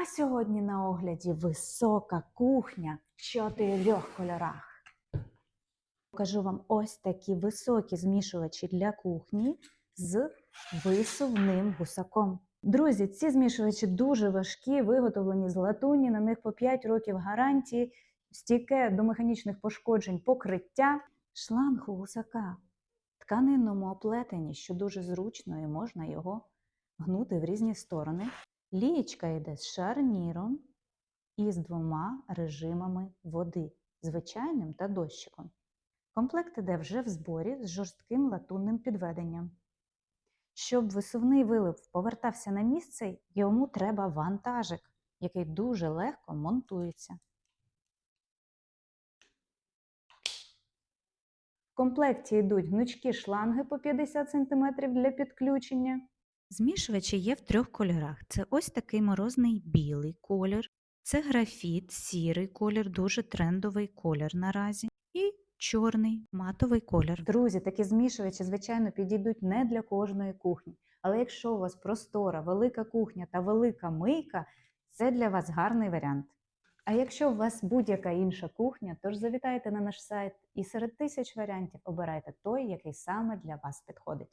А сьогодні на огляді висока кухня в чотирьох кольорах. Покажу вам ось такі високі змішувачі для кухні з висувним гусаком. Друзі, ці змішувачі дуже важкі, виготовлені з латуні, на них по 5 років гарантії, стійке до механічних пошкоджень покриття, шланг у гусака тканинному оплетенні, що дуже зручно і можна його гнути в різні сторони. Лієчка йде з шарніром і з двома режимами води звичайним та дощиком. Комплект іде вже в зборі з жорстким латунним підведенням. Щоб висувний вилив повертався на місце, йому треба вантажик, який дуже легко монтується. В комплекті йдуть гнучкі шланги по 50 см для підключення. Змішувачі є в трьох кольорах. Це ось такий морозний білий колір, це графіт, сірий колір, дуже трендовий колір наразі. І чорний матовий колір. Друзі, такі змішувачі, звичайно, підійдуть не для кожної кухні. Але якщо у вас простора, велика кухня та велика мийка, це для вас гарний варіант. А якщо у вас будь-яка інша кухня, тож завітайте на наш сайт і серед тисяч варіантів обирайте той, який саме для вас підходить.